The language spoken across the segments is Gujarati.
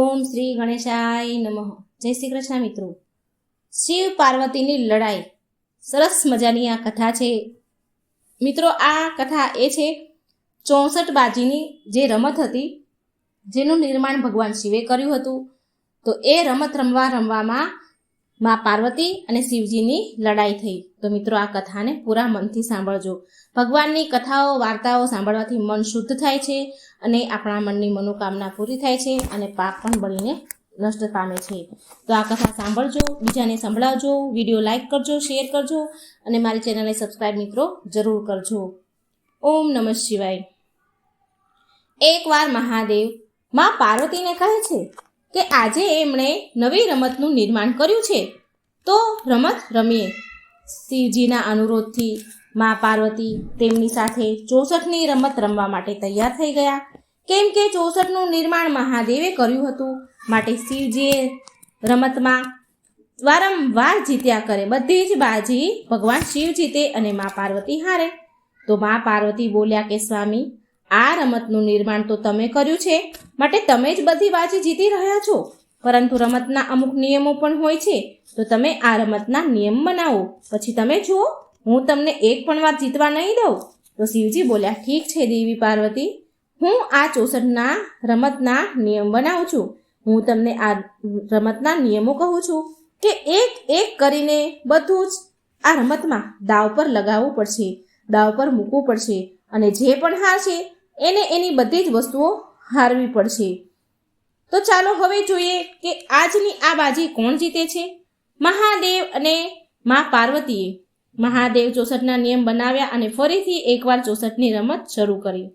ઓમ શ્રી ગણેશાય નમઃ. જય શ્રી કૃષ્ણ મિત્રો. શિવ પાર્વતીની લડાઈ. સરસ મજાની આ કથા છે. મિત્રો, આ કથા એ છે ચોસઠ બાજીની જે રમત હતી, જેનું નિર્માણ ભગવાન શિવે કર્યું હતું. તો એ રમત રમવા રમવામાં માં પાર્વતી અને શિવજીની લડાઈ થઈ. તો મિત્રો, આ કથાને પૂરા મનથી સાંભળજો. ભગવાનની કથાઓ, વાર્તાઓ સાંભળવાથી મન શુદ્ધ થાય છે. અને આપણા મનની મનોકામના પૂરી થાય છે અને પાપ પણ બળીને નષ્ટ પામે છે. તો આ કથા સાંભળજો, બીજાને સંભળાવજો, વીડિયો લાઈક કરજો, શેર કરજો અને મારી ચેનલને સબસ્ક્રાઈબ મિત્રો જરૂર કરજો. ઓમ નમઃ શિવાય. એકવાર મહાદેવમાં પાર્વતીને કહે છે કે આજે એમણે નવી રમતનું નિર્માણ કર્યું છે. તો રમત રમીએ. શિવજીના અનુરોધથી માં પાર્વતી તેમની સાથે ચોસઠની રમત રમવા માટે તૈયાર થઈ ગયા. કેમ કે ચોસઠનું નિર્માણ મહાદેવે કર્યું હતું. માટે શિવજીએ રમતમાં વારંવાર જીત્યા કરે. બધી જ બાજી ભગવાન શિવ જીતે અને મા પાર્વતી હારે. તો મા પાર્વતી બોલ્યા કે, સ્વામી, આ રમતનું નિર્માણ તો તમે કર્યું છે. માટે તમે જ બધી બાજી જીતી રહ્યા છો. પરંતુ રમતના અમુક નિયમો પણ હોય છે. તો તમે આ રમતના નિયમ બનાવો. પછી તમે જુઓ હું તમને એક પણ વાર જીતવા નહીં દઉં? તો શિવજી બોલ્યા, ઠીક છે દેવી પાર્વતી, હું આ ચોસઠના રમતના નિયમ બનાવું છું. હું તમને આ રમતના નિયમો કહું છું કે એક એક કરીને બધું જ આ રમતમાં દાવ પર લગાવવું પડશે, દાવ પર મૂકવું પડશે અને જે પણ હાર છે એને એની બધી જ વસ્તુઓ હારવી પડશે. તો ચાલો હવે જોઈએ કે આજની આ બાજી કોણ જીતે છે? મહાદેવ અને મા પાર્વતીએ મહાદેવ ચોસઠના નિયમ બનાવ્યા અને ફરીથી એકવાર ચોસઠની રમત શરૂ કરી.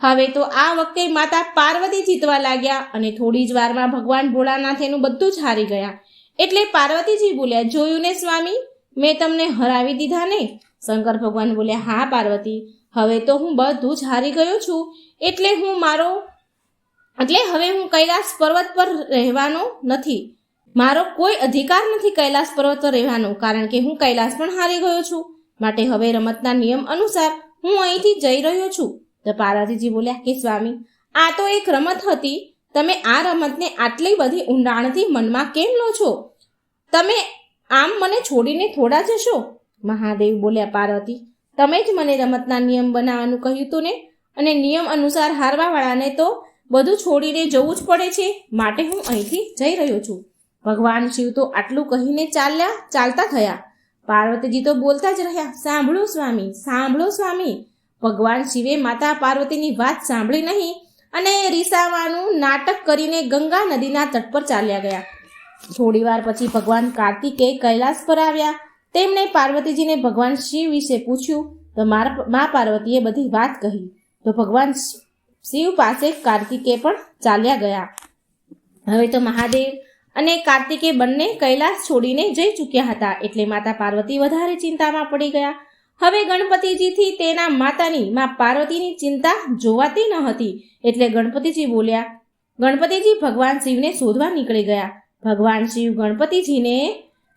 હવે તો આ વખતે માતા પાર્વતી જીતવા લાગ્યા અને થોડી જ વારમાં ભગવાન ભોળાનાથ એનું બધું જ હારી ગયા. એટલે પાર્વતીજી બોલ્યા, જોયું ને સ્વામી? મેં તમને હરાવી દીધા ને? શંકર ભગવાન બોલ્યા, હા પાર્વતી, હવે તો હું બધું જ હારી ગયો છું. એટલે હું મારો, એટલે હવે હું કૈલાસ પર્વત પર રહેવાનો નથી. મારો કોઈ અધિકાર નથી કૈલાસ પર્વત પર રહેવાનો, કારણ કે હું કૈલાસ પણ હારી ગયો છું. માટે હવે રમતના નિયમ અનુસાર હું અહીંથી જઈ રહ્યો છું. તો પાર્વતીજી બોલ્યા કે સ્વામી, આ તો એક રમત હતી. તમે આ રમતને આટલી બધી ઊંડાણથી મનમાં કેમ લો છો? તમે આમ મને છોડીને થોડા જશો? મહાદેવ બોલ્યા, પાર્વતી, તમે જ મને રમતના નિયમ બનાવવાનું કહ્યું હતું ને? અને નિયમ અનુસાર હારવાવાળાને તો બધું છોડીને જવું જ પડે છે. માટે હું અહીંથી જઈ રહ્યો છું. ભગવાન શિવ તો આટલું કહીને ચાલ્યા, ચાલતા થયા. પાર્વતીજી તો બોલતા જ રહ્યા, સાંભળો સ્વામી સાંભળો સ્વામી. ભગવાન શિવે માતા પાર્વતીની વાત સાંભળી નહીં અને રીસાવાનું નાટક કરીને ગંગા નદીના તટ પર ચાલ્યા ગયા. થોડીવાર પછી ભગવાન કાર્તિકે કૈલાસ પર આવ્યા. તેમણે પાર્વતીજીને ભગવાન શિવ વિશે પૂછ્યું, તો મા પાર્વતીએ બધી વાત કહી. તો ભગવાન શિવ પાસે કાર્તિકે પણ ચાલ્યા ગયા. હવે તો મહાદેવ અને કાર્તિકે બંને કૈલાસ છોડીને જઈ ચૂક્યા હતા. એટલે માતા પાર્વતી વધારે ચિંતામાં પડી ગયા. હવે ગણપતિજીથી તેના માતાની મા પાર્વતીની ચિંતા જોવાતી ન હતી. એટલે ગણપતિજી બોલ્યા, ગણપતિજી, ભગવાન શિવને શોધવા નીકળી ગયા. ભગવાન શિવ ગણપતિજીને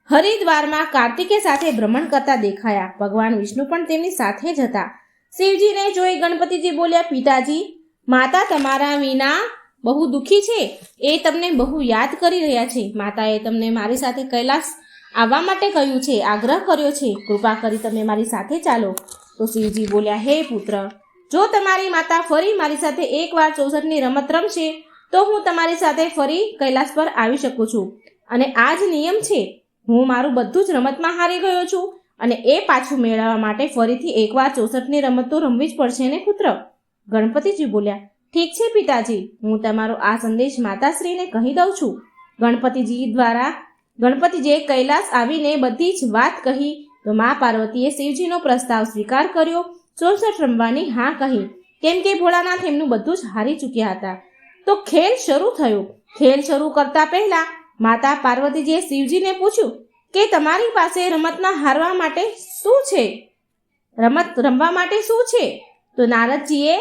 હરિદ્વારમાં કાર્તિકે સાથે ભ્રમણ કરતા દેખાયા. ભગવાન વિષ્ણુ પણ તેમની સાથે જ હતા. શિવજીને જોઈ ગણપતિજી બોલ્યા, પિતાજી, માતા તમારા વિના બહુ દુઃખી છે? એ તમને બહુ યાદ કરી રહ્યા છે. માતાએ તમને મારી સાથે કૈલાસ આવવા માટે કહ્યું છે, આગ્રહ કર્યો છે. કૃપા કરી તમે મારી સાથે ચાલો. તો શિવજી બોલ્યા, હે પુત્ર, જો તમારી માતા ફરી મારી સાથે એકવાર ચોસઠની રમત રમશે, તો હું તમારી સાથે ફરી કૈલાસ પર આવી શકું છું. અને આ જ નિયમ છે. હું મારું બધું જ રમતમાં હારી ગયો છું અને એ પાછું મેળવવા માટે ફરીથી એકવાર ચોસઠની રમત તો રમવી જ પડશે ને, પુત્ર? ગણપતિજી બોલ્યા ઠીક છે પિતાજી, હું તમારો આ સંદેશ માતાશ્રીને કહી દઉં છું. ગણપતિજી દ્વારા ગણપતિજીએ કૈલાસ આવીને બધી જ વાત કહી, તો મા પાર્વતીએ શિવજીનો પ્રસ્તાવ સ્વીકાર કર્યો. ચોસઠ રમવાની હા કહી, કેમ કે ભોળાનાથ એમનું બધું જ હારી ચૂક્યા હતા. તો ખેલ શરૂ થયો. ખેલ શરૂ કરતા પહેલા માતા પાર્વતીજીએ શિવજીને પૂછ્યું કે તમારી પાસે રમતના હારવા માટે શું છે? રમત રમવા માટે શું છે? તો નારદજીએ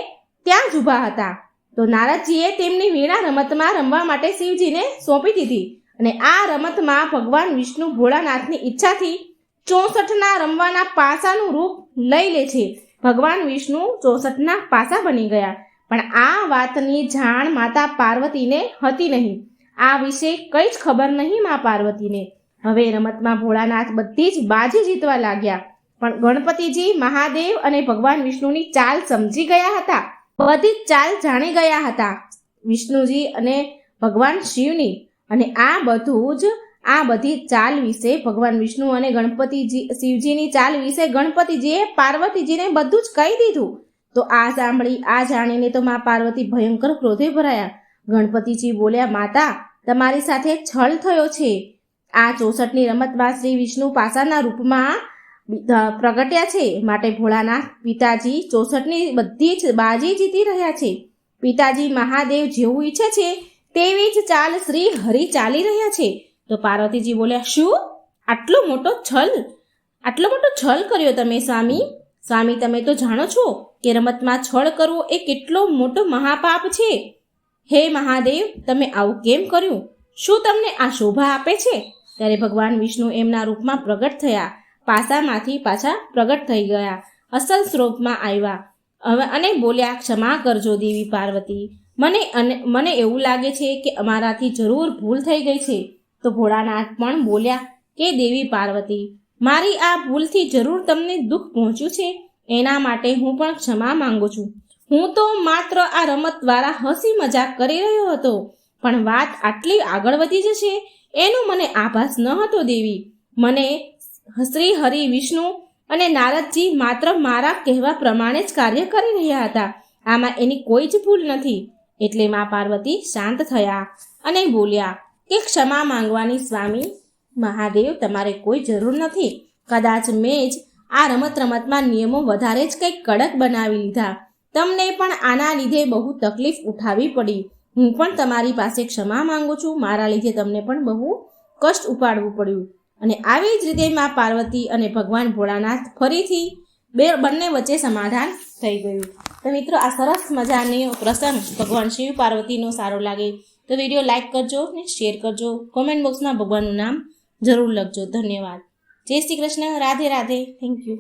ત્યાં જ ઊભા હતા. તો નારદજીએ તેમની વીણા રમતમાં રમવા માટે શિવજીને સોંપી દીધી અને આ રમતમાં ભગવાન વિષ્ણુ ભોળાનાથની ઈચ્છાથી ચોસઠના રમવાના પાસાનું રૂપ લઈ લે છે. ભગવાન વિષ્ણુ ચોસઠના પાસા બની ગયા. પણ આ વાતની જાણ માતા પાર્વતીને હતી નહીં. આ વિશે કંઈ જ ખબર નહીં મા પાર્વતીને. હવે રમતમાં ભોળાનાથ બધી જ બાજી જીતવા લાગ્યા. પણ ગણપતિજી, મહાદેવ અને ભગવાન વિષ્ણુની ચાલ સમજી ગયા હતા. બધી ચાલ જાણી ગયા હતા. વિષ્ણુજી અને ભગવાન શિવની અને આ બધું જ આ બધી ચાલ વિશે ભગવાન વિષ્ણુ અને ગણપતિજી શિવજીની ચાલ વિશે ગણપતિજીએ પાર્વતીજીને બધું જ કહી દીધું. તો આ સાંભળી, આ જાણીને તો મા પાર્વતી ભયંકર ક્રોધે ભરાયા. ગણપતિજી બોલ્યા, માતા, તમારી સાથે છળ થયો છે. આ ચોસઠની રમતમાં શ્રી વિષ્ણુ પાસાના રૂપમાં પ્રગટ્યા છે. માટે ભોળાનાથ પિતાજી ચોસઠની બધી જ બાજી જીતી રહ્યા છે. પિતાજી મહાદેવ જેવું ઈચ્છે છે, તેવી જ ચાલ શ્રી હરિ ચાલી રહ્યા છે. તો પાર્વતીજી બોલ્યા, શું? આટલો મોટો છલ? આટલો મોટો છલ કર્યો તમે સ્વામી? સ્વામી, તમે તો જાણો છો કે રમતમાં છળ કરવો એ કેટલો મોટો મહાપાપ છે. હે મહાદેવ, તમે આવું કેમ કર્યું? શું તમને આ શોભા આપે છે? ત્યારે ભગવાન વિષ્ણુ એમના રૂપમાં પ્રગટ થયા. પાસામાંથી પાછા પ્રગટ થઈ ગયા. અસલ સ્વરૂપમાં આવ્યા. હવે અને બોલ્યા, ક્ષમા કરજો દેવી પાર્વતી. મને અને મને એવું લાગે છે કે અમારાથી જરૂર ભૂલ થઈ ગઈ છે. તો ભોળાનાથ પણ બોલ્યા, કે દેવી પાર્વતી, મારી આ ભૂલથી જરૂર તમને દુઃખ પહોંચ્યું છે? એના માટે હું પણ ક્ષમા માંગુ છું. હું તો માત્ર આ રમત દ્વારા હસી મજાક કરી રહ્યો હતો, પણ વાત આટલી આગળ વધી જશે? એનો મને આભાસ ન હતો દેવી. મને શ્રી હરિ વિષ્ણુ અને નારદજી માત્ર મારા કહેવા પ્રમાણે જ કાર્ય કરી રહ્યા હતા. આમાં એની કોઈ જ ભૂલ નથી. એટલે મા પાર્વતી શાંત થયા અને બોલ્યા, કે ક્ષમા માંગવાની સ્વામી, મહાદેવ તમારે કોઈ જરૂર નથી. કદાચ મેં જ આ રમત રમતમાં નિયમો વધારે જ કંઈક કડક બનાવી લીધા. તમને પણ આના લીધે બહુ તકલીફ ઉઠાવી પડી. હું પણ તમારી પાસે ક્ષમા માંગુ છું. મારા લીધે તમને પણ બહુ કષ્ટ ઉપાડવું પડ્યું. અને આવી જ રીતે મા પાર્વતી અને ભગવાન ભોળાનાથ ફરીથી બે બંને વચ્ચે સમાધાન થઈ ગયું. તો મિત્રો, આ સરસ મજાનો પ્રસંગ ભગવાન શિવ પાર્વતીનો સારો લાગે તો વીડિયો લાઇક કરજો ને શેર કરજો. કોમેન્ટ બોક્સમાં ભગવાનનું નામ જરૂર લખજો. ધન્યવાદ. જય શ્રી કૃષ્ણ. રાધે રાધે. Thank you